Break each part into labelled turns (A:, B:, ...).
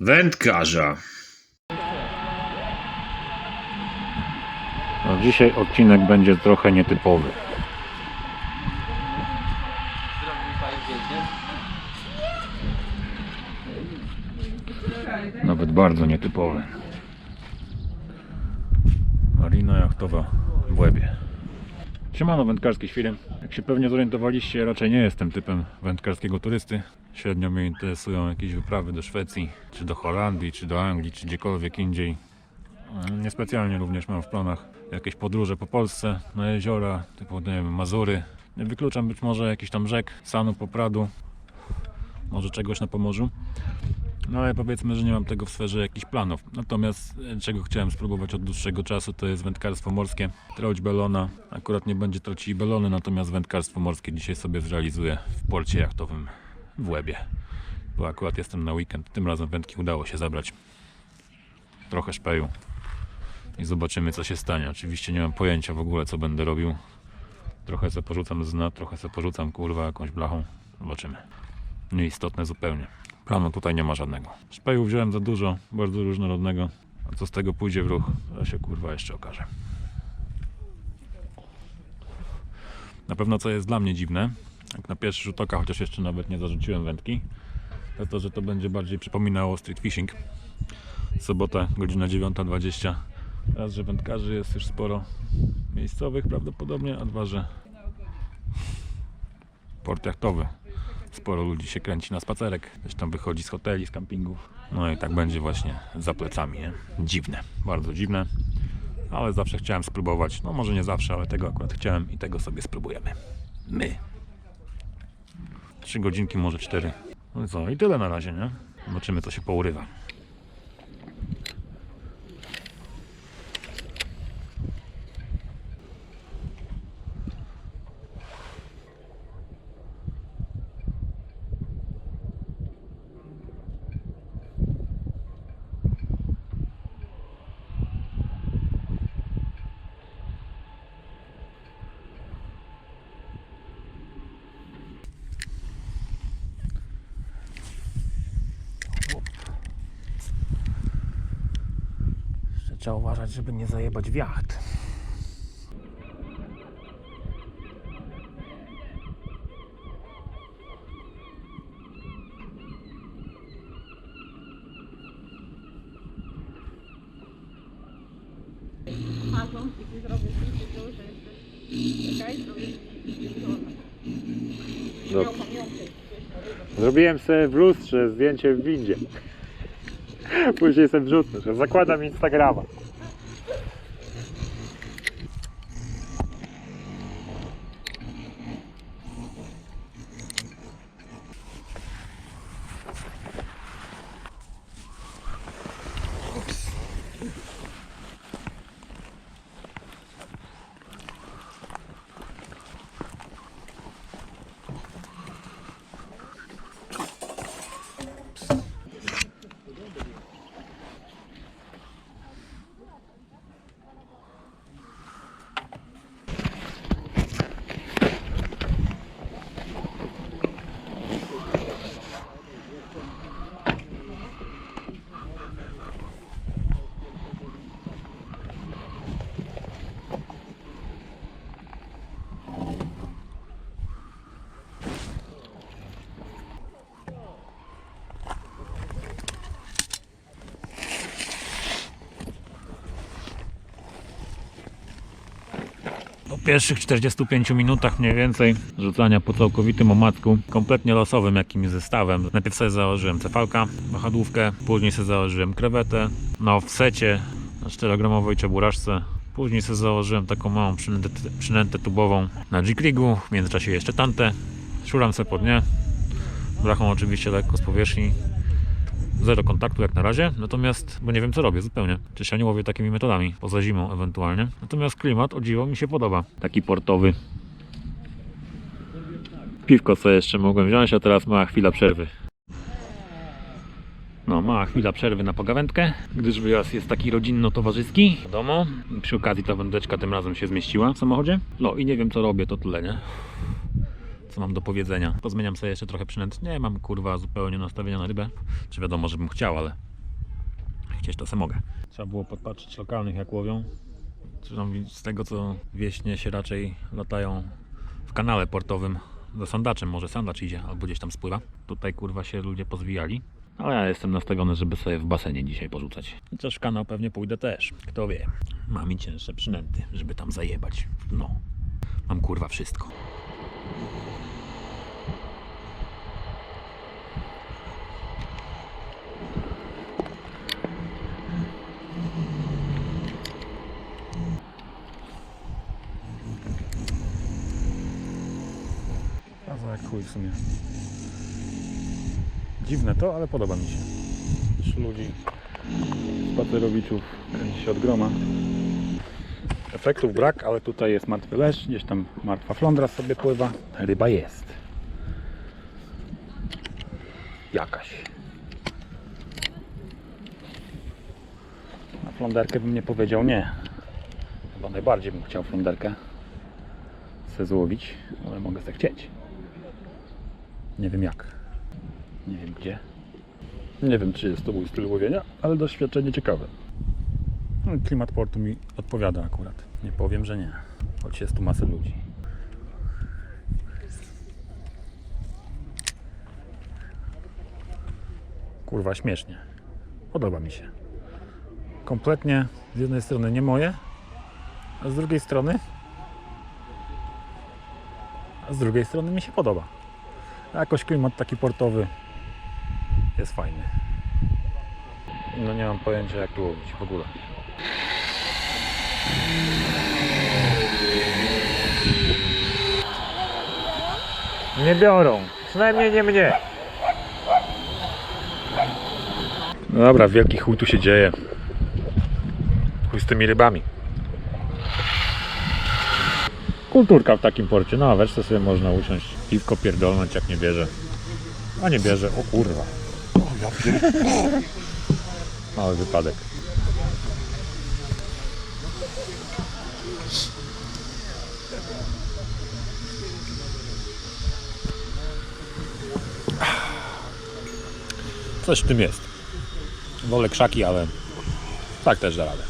A: Wędkarza.
B: No, dzisiaj odcinek będzie trochę nietypowy. Nawet bardzo nietypowy. Marina jachtowa w Łebie. Siemano wędkarskie świry. Jak się pewnie zorientowaliście, raczej nie jestem typem wędkarskiego turysty. Średnio mnie interesują jakieś wyprawy do Szwecji, czy do Holandii, czy do Anglii, czy gdziekolwiek indziej. Niespecjalnie również mam w planach jakieś podróże po Polsce, na jeziora, typu nie wiem, Mazury. Nie wykluczam być może jakiś tam rzek, Sanu, Popradu, może czegoś na Pomorzu. No ale powiedzmy, że nie mam tego w sferze jakichś planów. Natomiast e, czego chciałem spróbować od dłuższego czasu, to jest wędkarstwo morskie. Troć belona. Akurat nie będzie trocili belony, natomiast wędkarstwo morskie dzisiaj sobie zrealizuję w porcie jachtowym w Łebie. Bo akurat jestem na weekend. Tym razem wędki udało się zabrać. Trochę szpeju i zobaczymy co się stanie. Oczywiście nie mam pojęcia w ogóle co będę robił. Trochę se porzucam z dna, trochę se porzucam kurwa jakąś blachą. Zobaczymy. Nieistotne zupełnie. Planu tutaj nie ma żadnego. Szpeju wziąłem za dużo, bardzo różnorodnego. A co z tego pójdzie w ruch, to się kurwa jeszcze okaże. Na pewno co jest dla mnie dziwne, jak na pierwszy rzut oka, chociaż jeszcze nawet nie zarzuciłem wędki, to to, że to będzie bardziej przypominało street fishing. Sobota, godzina 9.20. Raz, że wędkarzy jest już sporo miejscowych prawdopodobnie, a dwa, że port jachtowy. Sporo ludzi się kręci na spacerek, ktoś tam wychodzi z hoteli, z kampingów. No i tak będzie właśnie za plecami, nie? Dziwne, bardzo dziwne, ale zawsze chciałem spróbować. No może nie zawsze, ale tego akurat chciałem i tego sobie spróbujemy. My. Trzy godzinki, może cztery. No i co, i tyle na razie, nie? Zobaczymy, co się pourywa. Jeszcze trzeba uważać, żeby nie zajebać w jacht. No. Zrobiłem sobie w lustrze zdjęcie w windzie. Później sobie wrzucę, że zakładam Instagrama. Pierwszych 45 minutach mniej więcej rzucania po całkowitym omacku, kompletnie losowym jakimś zestawem. Najpierw sobie założyłem cefalka, wahadłówkę, później sobie założyłem krewetę na offsecie, na 4-gramowej czeburaszce. Później sobie założyłem taką małą przynętę, przynętę tubową na G-Krigu, w międzyczasie jeszcze tantę. Szuram sobie po dnie, brachą oczywiście lekko z powierzchni. Zero kontaktu jak na razie, natomiast, bo nie wiem co robię zupełnie. Czy się nie łowię takimi metodami, poza zimą ewentualnie. Natomiast klimat, o dziwo, mi się podoba. Taki portowy. Piwko co jeszcze mogłem wziąć, a teraz mała chwila przerwy. No, mała chwila przerwy na pogawędkę, gdyż wyjazd jest taki rodzinno-towarzyski. Wiadomo, przy okazji ta wędeczka tym razem się zmieściła w samochodzie. No i nie wiem co robię, to tyle, nie? Co mam do powiedzenia. Pozmieniam sobie jeszcze trochę przynęt. Nie mam kurwa zupełnie nastawienia na rybę. Czy wiadomo, żebym chciał, ale chcieć to se mogę. Trzeba było podpatrzeć lokalnych jak łowią. Z tego co wieśnie się raczej latają w kanale portowym za sandaczem. Może sandacz idzie albo gdzieś tam spływa. Tutaj kurwa się ludzie pozwijali. Ale ja jestem nastawiony, żeby sobie w basenie dzisiaj porzucać. Chociaż w kanał pewnie pójdę też. Kto wie. Mam i cięższe przynęty, żeby tam zajebać. No. Mam kurwa wszystko. A za chuj w sumie. Dziwne to, ale podoba mi się. Ludzi, spacerowiczów kręci się od groma. Efektów brak, ale tutaj jest martwy leż, gdzieś tam martwa flądra sobie pływa. Ryba jest. Jakaś. Na fląderkę bym nie powiedział nie. Chyba najbardziej bym chciał fląderkę se złowić, ale mogę se chcieć. Nie wiem jak. Nie wiem gdzie. Nie wiem czy jest to mój styl łowienia, ale doświadczenie ciekawe. No, klimat portu mi odpowiada akurat. Nie powiem, że nie. Choć jest tu masę ludzi. Kurwa śmiesznie. Podoba mi się. Kompletnie z jednej strony nie moje, a z drugiej strony a z drugiej strony mi się podoba. Jakoś klimat taki portowy jest fajny. No nie mam pojęcia jak tu łowić w ogóle. Nie biorą. Przynajmniej nie mnie. No dobra, wielki chuj tu się dzieje. Chuj z tymi rybami. Kulturka w takim porcie. No, wiesz, co sobie można usiąść, piwko pierdolnąć jak nie bierze. A nie bierze, o kurwa. Mały wypadek. Coś w tym jest. Wolę krzaki, ale tak też da radę.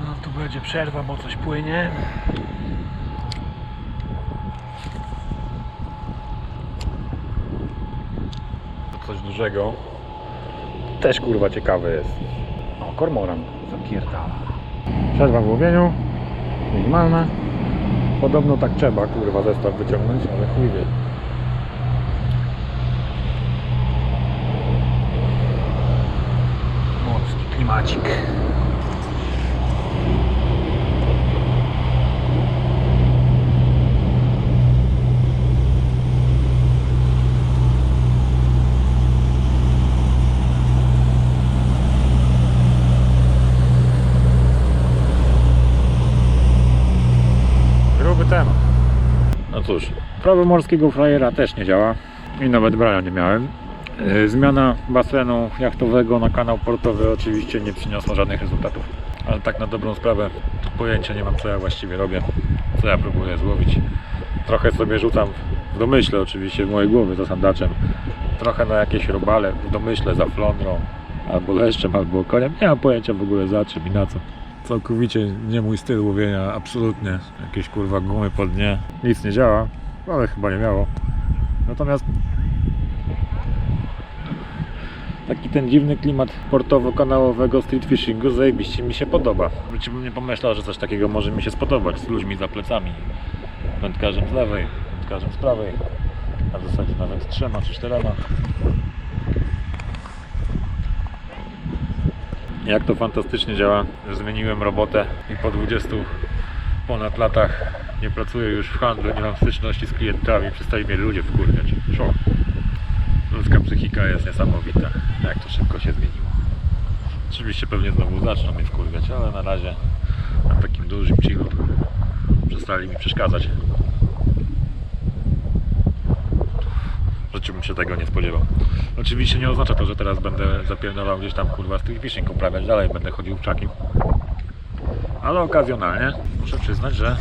B: No tu będzie przerwa, bo coś płynie. Coś Też kurwa ciekawe jest. O, kormoran zapierdala. Przerwa w łowieniu. Minimalna. Podobno tak trzeba kurwa zestaw wyciągnąć, ale chuj wie. Morski klimacik. Cóż, prawo morskiego frajera też nie działa i nawet brania nie miałem. Yy, Zmiana basenu jachtowego na kanał portowy oczywiście nie przyniosła żadnych rezultatów. Ale tak na dobrą sprawę pojęcia nie mam co ja właściwie robię, co ja próbuję złowić. Trochę sobie rzucam w domyśle oczywiście w mojej głowy za sandaczem. Trochę na jakieś robale w domyśle za flądrą, albo leszczem, albo koniem. Nie mam pojęcia w ogóle za czym i na co. Całkowicie nie mój styl łowienia, absolutnie. Jakieś kurwa gumy pod dnie. Nic nie działa, ale chyba nie miało. Natomiast taki ten dziwny klimat portowo-kanałowego street fishingu zajebiście mi się podoba. Wróci bym nie pomyślał, że coś takiego może mi się spodobać z ludźmi za plecami. Wędkarzem z lewej, wędkarzem z prawej. A w zasadzie nawet trzema czy czterema. Jak to fantastycznie działa. Zmieniłem robotę i po 20 ponad latach nie pracuję już w handlu, nie mam styczności z klientami, przestali mnie ludzie wkurwiać. Szok. Ludzka psychika jest niesamowita, jak to szybko się zmieniło. Oczywiście pewnie znowu zaczną mnie wkurwiać, ale na razie na takim dużym chillu przestali mi przeszkadzać. W życiu bym się tego nie spodziewał. Oczywiście nie oznacza to, że teraz będę zapierdalał gdzieś tam kurwa street fishing uprawiać dalej, będę chodził w czaki.
A: ale okazjonalnie muszę przyznać, że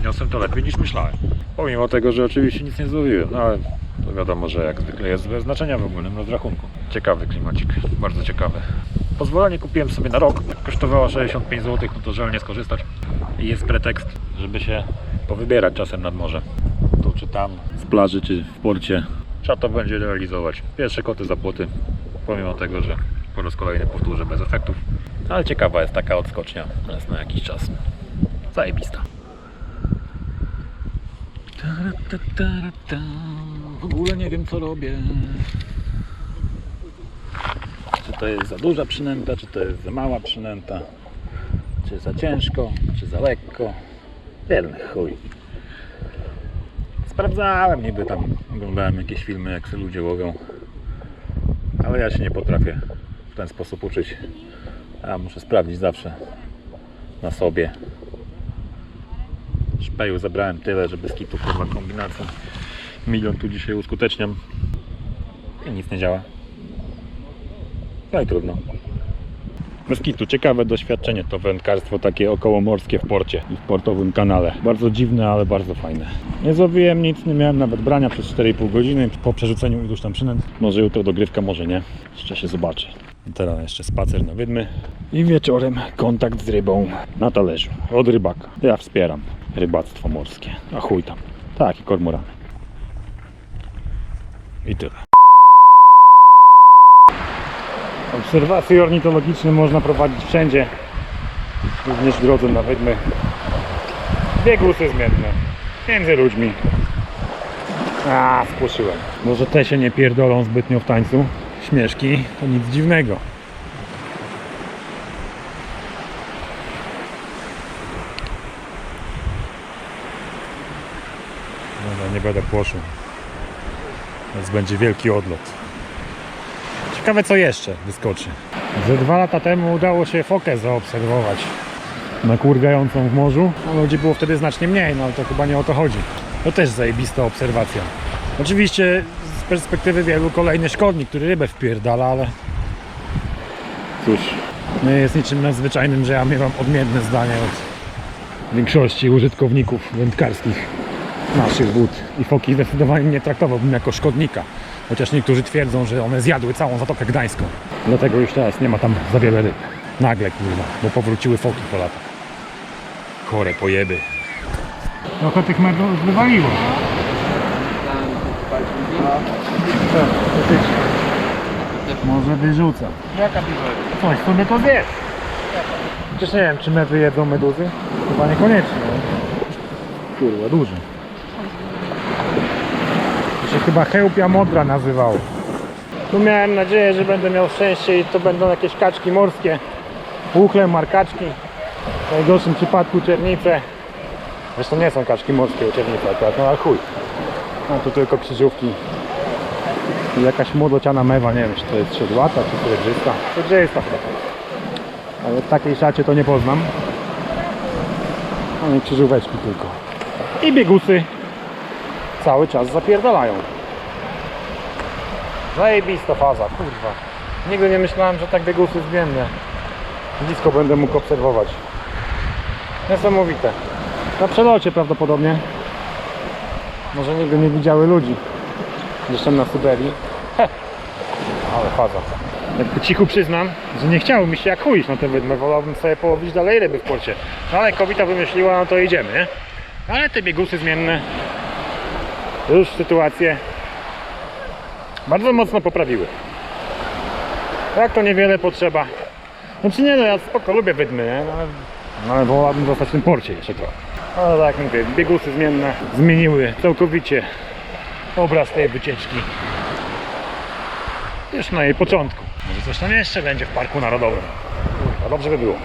A: zniosłem to lepiej niż myślałem. Pomimo tego, że oczywiście nic nie złowiłem, no ale to wiadomo, że jak zwykle jest bez znaczenia w ogólnym rozrachunku. Ciekawy klimacik, bardzo ciekawy. Pozwolenie kupiłem sobie na rok, kosztowało 65 zł, no to żal nie skorzystać. I jest pretekst, żeby się powybierać czasem nad morze. Tu czy tam, z plaży czy w porcie. Trzeba to będzie realizować. Pierwsze koty za płoty, pomimo tego, że po raz kolejny powtórzę bez efektów. Ale ciekawa jest taka odskocznia raz na jakiś czas. Zajebista. W ogóle nie wiem co robię. Czy to jest za duża przynęta, czy to jest za mała przynęta, czy za ciężko, czy za lekko. Jeden chuj. Sprawdzałem niby tam, oglądałem jakieś filmy jak sobie ludzie łowią. Ale ja się nie potrafię w ten sposób uczyć. Ja muszę sprawdzić zawsze na sobie. Szpeju zebrałem tyle, że bez kitu kurwa kombinacji. Milion tu dzisiaj uskuteczniam. I nic nie działa. No i trudno. Bez kitu, ciekawe doświadczenie to wędkarstwo takie okołomorskie w porcie i w portowym kanale. Bardzo dziwne, ale bardzo fajne. Nie złowiłem nic, nie miałem nawet brania przez 4,5 godziny po przerzuceniu iluś tam przynęt. Może jutro dogrywka, może nie. Jeszcze się zobaczy. Teraz jeszcze spacer na wydmy i wieczorem kontakt z rybą na talerzu od rybaka. Ja wspieram rybactwo morskie. A chuj tam. Tak, i kormorany. I tyle. Obserwacje ornitologiczne można prowadzić wszędzie, również w drodze na wydmy. Dwie głosy zmienne, między ludźmi. A, spłoszyłem. Może te się nie pierdolą zbytnio w tańcu. Śmieszki to nic dziwnego. Dobra, nie będę płoszył. Więc będzie wielki odlot. Ciekawe co jeszcze wyskoczy. Ze dwa lata temu udało się fokę zaobserwować nakurwiającą w morzu. No, ludzi było wtedy znacznie mniej, no ale to chyba nie o to chodzi. To też zajebista obserwacja. Oczywiście z perspektywy wielu kolejny szkodnik, który rybę wpierdala, ale cóż, nie jest niczym nadzwyczajnym, że ja miewam odmienne zdanie od większości użytkowników wędkarskich naszych wód. I foki zdecydowanie nie traktowałbym jako szkodnika. Chociaż niektórzy twierdzą, że one zjadły całą Zatokę Gdańską. Dlatego już teraz nie ma tam za wiele ryb. Nagle kurwa, bo powróciły foki po latach. Chore pojeby. Trochę tych metrów wywaliło. Może wyrzuca.
C: Jaka piwowa?
A: Coś sobie to zjesz. Przecież nie wiem, czy metry jedzą meduzy. Chyba niekoniecznie. Kurwa, duży. Chyba chełpia modra nazywało. Tu miałem nadzieję, że będę miał szczęście i to będą jakieś kaczki morskie. Uchle, markaczki. W najgorszym przypadku czernice. Zresztą nie są kaczki morskie, czernice akurat, no ale chuj. No tu tylko krzyżówki. I jakaś młodociana mewa, nie wiem czy to jest siedlata czy srebrzysta. Srebrzysta chyba. Ale w takiej szacie to nie poznam. No i krzyżóweczki tylko. I biegusy cały czas zapierdalają. Zajebista faza, kurwa. Nigdy nie myślałem, że tak biegusy zmienne. Blisko będę mógł obserwować. Niesamowite. Na przelocie prawdopodobnie. Może nigdy nie widziały ludzi. Zresztą na Syberii. Heh. Ale faza. Jak po cichu przyznam, że nie chciało mi się jak chuj iść na tę wydmę. Wolałbym sobie połowić dalej ryby w porcie. No ale kobieta wymyśliła, no to idziemy? Ale te biegusy zmienne już sytuację bardzo mocno poprawiły. Tak to niewiele potrzeba. Znaczy nie no, ja spoko lubię wydmy, nie? No, ale- No, ale wolałbym zostać w tym porcie jeszcze trochę. Ale tak jak mówię, biegusy zmienne zmieniły całkowicie obraz tej wycieczki. Już na jej początku. Może coś tam jeszcze będzie w Parku Narodowym. A dobrze by było.